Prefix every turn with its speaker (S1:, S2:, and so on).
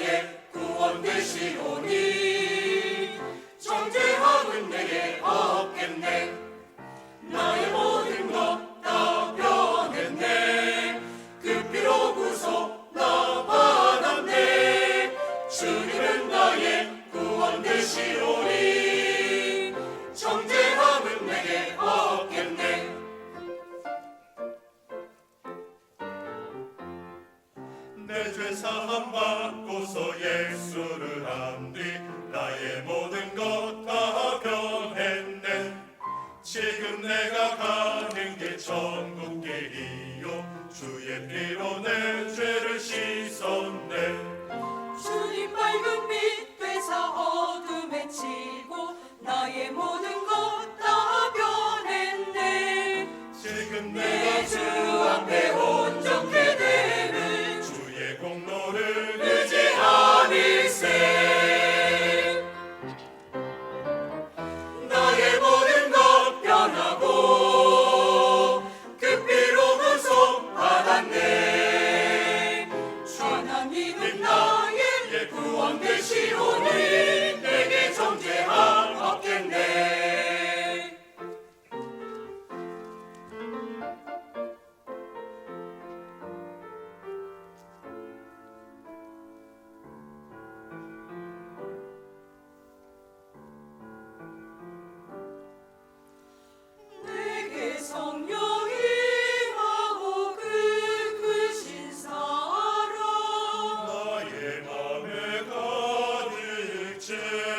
S1: 나의 구원 되시오니. 죄사함 받고서 예수를 한 뒤 나의 모든 것 다 변했네. 지금 내가 가는 길 천국 길이요. 주의 피로 내
S2: Share.